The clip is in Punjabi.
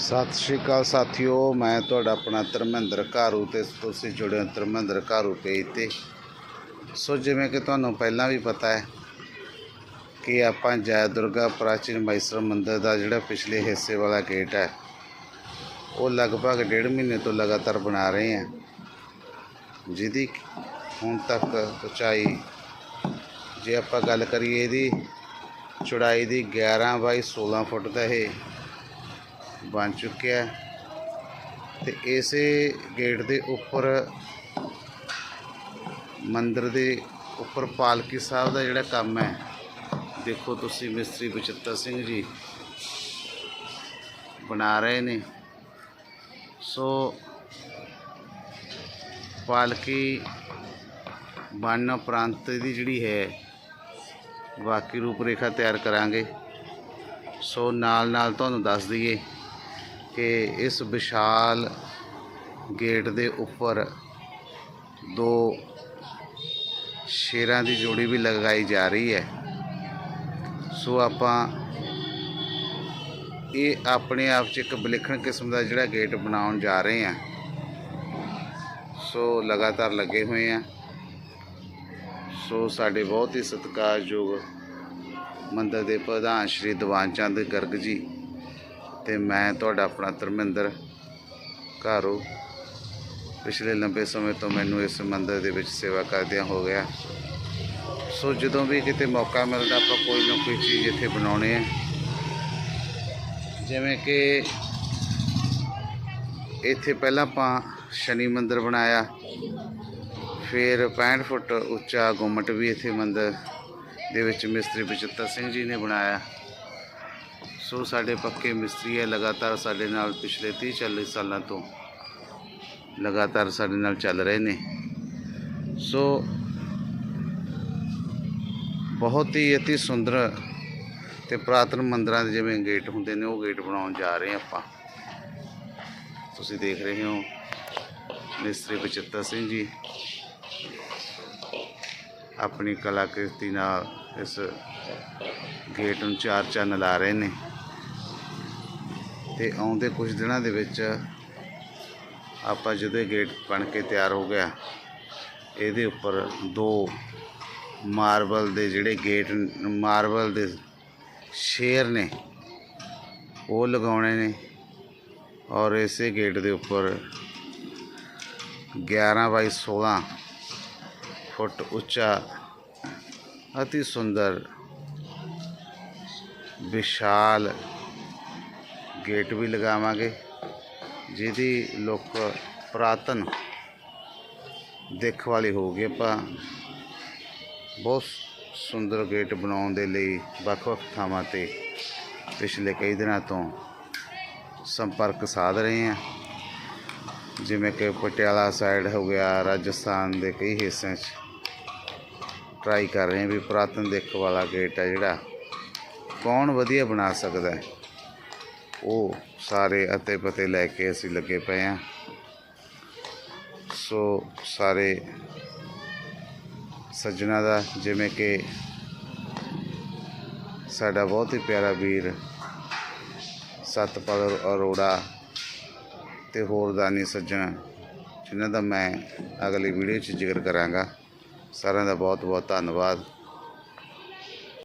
ਸਤਿ ਸ਼੍ਰੀ ਅਕਾਲ ਸਾਥੀਓ, ਮੈਂ ਤੁਹਾਡਾ ਆਪਣਾ ਧਰਮਿੰਦਰ ਘਾਰੂ ਤੇ ਤੁਸੀਂ ਜੁੜੇ ਹੋ ਧਰਮਿੰਦਰ ਘਾਰੂ ਪੇਜ ਤੇ ਸੋ ਜਿਵੇਂ ਕਿ ਤੁਹਾਨੂੰ ਪਹਿਲਾਂ ਵੀ ਪਤਾ ਹੈ ਕਿ ਆਪਾਂ ਜੈ ਦੁਰਗਾ ਪ੍ਰਾਚੀਨ ਮਾਈਸਰ ਮੰਦਿਰ ਦਾ ਜਿਹੜਾ ਪਿਛਲੇ ਹਿੱਸੇ ਵਾਲਾ ਗੇਟ ਹੈ, ਉਹ ਲਗਭਗ ਡੇਢ ਮਹੀਨੇ ਤੋਂ ਲਗਾਤਾਰ ਬਣਾ ਰਹੇ ਹਾਂ। ਜਿਹਦੀ ਹੁਣ ਤੱਕ ਉਚਾਈ, ਜੇ ਆਪਾਂ ਗੱਲ ਕਰੀਏ ਇਹਦੀ ਚੌੜਾਈ ਦੀ 11 ਬਾਈ 16 ਫੁੱਟ ਦਾ ਇਹ ਬਣ ਚੁੱਕਿਆ ਹੈ। ਤੇ ਇਸੇ ਗੇਟ ਦੇ ਉੱਪਰ ਮੰਦਰ ਦੇ ਉੱਪਰ ਪਾਲਕੀ ਸਾਹਿਬ ਦਾ ਜਿਹੜਾ ਕੰਮ ਹੈ, ਦੇਖੋ ਤੁਸੀਂ ਮਿਸਤਰੀ ਬਚਿੱਤਰ ਸਿੰਘ ਜੀ ਬਣਾ ਰਹੇ ਨੇ। ਸੋ ਪਾਲਕੀ ਬਣਨ ਉਪਰੰਤ ਦੀ ਜਿਹੜੀ ਹੈ ਬਾਕੀ ਰੂਪ ਰੇਖਾ ਤਿਆਰ ਕਰਾਂਗੇ। ਸੋ ਨਾਲ ਨਾਲ ਤੁਹਾਨੂੰ ਦੱਸ ਦਈਏ ਕਿ ਇਸ ਵਿਸ਼ਾਲ ਗੇਟ ਦੇ ਉੱਪਰ ਦੋ ਸ਼ੇਰਾਂ ਦੀ ਜੋੜੀ ਵੀ ਲਗਾਈ ਜਾ ਰਹੀ ਹੈ। ਸੋ ਆਪਾਂ ਇਹ ਆਪਣੇ ਆਪ 'ਚ ਇੱਕ ਵਿਲੱਖਣ ਕਿਸਮ ਦਾ ਜਿਹੜਾ ਗੇਟ ਬਣਾਉਣ ਜਾ ਰਹੇ ਹਾਂ। ਸੋ ਲਗਾਤਾਰ ਲੱਗੇ ਹੋਏ ਆ ਸੋ ਸਾਡੇ ਬਹੁਤ ਹੀ ਸਤਿਕਾਰਯੋਗ ਮੰਦਰ ਦੇ ਪ੍ਰਧਾਨ ਸ਼੍ਰੀ ਦੀਵਾਨ ਚੰਦ ਗਰਗ ਜੀ ਤੇ ਮੈਂ ਤੁਹਾਡਾ ਆਪਣਾ ਧਰਮਿੰਦਰ ਘਾਰੂ ਪਿਛਲੇ ਲੰਬੇ ਸਮੇਂ ਤੋਂ ਮੈਨੂੰ ਇਸ ਮੰਦਰ ਦੇ ਵਿੱਚ ਸੇਵਾ ਕਰਦਿਆਂ ਹੋ ਗਿਆ। ਸੋ ਜਦੋਂ ਵੀ ਕਿਤੇ ਮੌਕਾ ਮਿਲਦਾ, ਆਪਾਂ ਕੋਈ ਨਾ ਕੋਈ ਚੀਜ਼ ਇੱਥੇ ਬਣਾਉਣੇ ਹੈ। ਜਿਵੇਂ ਕਿ ਇੱਥੇ ਪਹਿਲਾਂ ਆਪਾਂ ਸ਼ਨੀ ਮੰਦਿਰ ਬਣਾਇਆ, ਫਿਰ 65 ਫੁੱਟ ਉੱਚਾ ਗੁੰਮਟ ਵੀ ਇੱਥੇ ਮੰਦਿਰ ਦੇ ਵਿੱਚ ਮਿਸਤਰੀ ਬਚਿੱਤਰ ਸਿੰਘ ਜੀ ਨੇ ਬਣਾਇਆ। ਸੋ ਸਾਡੇ ਪੱਕੇ ਮਿਸਤਰੀ ਹੈ, ਲਗਾਤਾਰ ਸਾਡੇ ਨਾਲ ਪਿਛਲੇ 30 40 ਸਾਲਾਂ ਤੋਂ ਲਗਾਤਾਰ ਸਾਡੇ ਨਾਲ ਚੱਲ ਰਹੇ ਨੇ। ਸੋ ਬਹੁਤ ਹੀ ਅਤੀ ਸੁੰਦਰ ਤੇ ਪ੍ਰਾਤਨ ਮੰਦਰਾਂ ਦੇ ਜਿਵੇਂ ਗੇਟ ਹੁੰਦੇ ਨੇ, ਉਹ ਗੇਟ ਬਣਾਉਣ ਜਾ ਰਹੇ ਆਪਾਂ। ਤੁਸੀਂ ਦੇਖ ਰਹੇ ਹੋ ਮਿਸਤਰੀ ਬਚਿੱਤਰ ਸਿੰਘ ਜੀ ਆਪਣੀ ਕਲਾਕ੍ਰਿਤੀ ਨਾਲ ਇਸ ਗੇਟ ਨੂੰ ਚਾਰ ਚੰਨ ਲਾ ਰਹੇ ਨੇ। ਤੇ ਆਉਂਦੇ ਕੁਝ ਦਿਨਾਂ ਦੇ ਵਿੱਚ ਆਪਾਂ ਜਦੋਂ ਇਹ ਗੇਟ ਬਣ ਕੇ ਤਿਆਰ ਹੋ ਗਿਆ, ਇਹਦੇ ਉੱਪਰ ਦੋ ਮਾਰਬਲ ਦੇ ਜਿਹੜੇ ਗੇਟ ਮਾਰਬਲ ਦੇ ਸ਼ੇਰ ਨੇ, ਉਹ ਲਗਾਉਣੇ ਨੇ ਔਰ ਇਸੇ ਗੇਟ ਦੇ ਉੱਪਰ 11 ਬਾਈ 16 ਫੁੱਟ ਉੱਚਾ ਅਤੀ ਸੁੰਦਰ ਵਿਸ਼ਾਲ ਗੇਟ ਵੀ ਲਗਾਵਾਂਗੇ, ਜਿਹਦੀ ਲੋਕ ਪੁਰਾਤਨ ਦੇਖ ਵਾਲੀ ਹੋਊਗੀ। ਆਪਾਂ ਬਹੁਤ ਸੁੰਦਰ ਗੇਟ ਬਣਾਉਣ ਦੇ ਲਈ ਵੱਖ-ਵੱਖ ਥਾਵਾਂ ਤੇ ਪਿਛਲੇ ਕਈ ਦਿਨਾਂ ਤੋਂ ਸੰਪਰਕ ਸਾਧ ਰਹੇ ਹਾਂ। ਜਿਵੇਂ ਕਿ ਪਟਿਆਲਾ ਸਾਈਡ ਹੋ ਗਿਆ, ਰਾਜਸਥਾਨ ਦੇ ਕਈ ਹਿੱਸਿਆਂ 'ਚ ਟਰਾਈ ਕਰ ਰਹੇ ਹਾਂ ਵੀ ਪੁਰਾਤਨ ਦੇਖ ਵਾਲਾ ਗੇਟ ਹੈ ਜਿਹੜਾ। ਕੌਣ ਵਧੀਆ ਬਣਾ ਸਕਦਾ ਹੈ? ਉਹ ਸਾਰੇ ਅਤੇ ਪਤੇ ਲੈ ਕੇ ਅਸੀਂ ਲੱਗੇ ਪਏ ਹਾਂ। ਸੋ ਸਾਰੇ ਸੱਜਣਾ ਦਾ ਜਿਵੇਂ ਕਿ ਸਾਡਾ ਬਹੁਤ ਹੀ ਪਿਆਰਾ ਵੀਰ ਸਤਪਾਲ ਅਰੋੜਾ ਤੇ ਹੋਰ ਦਾਨੀ ਸੱਜਣ, ਜਿਨ੍ਹਾਂ ਦਾ ਮੈਂ ਅਗਲੀ ਵੀਡੀਓ 'ਚ ਜ਼ਿਕਰ ਕਰਾਂਗਾ। ਸਾਰਿਆਂ ਦਾ ਬਹੁਤ ਬਹੁਤ ਧੰਨਵਾਦ।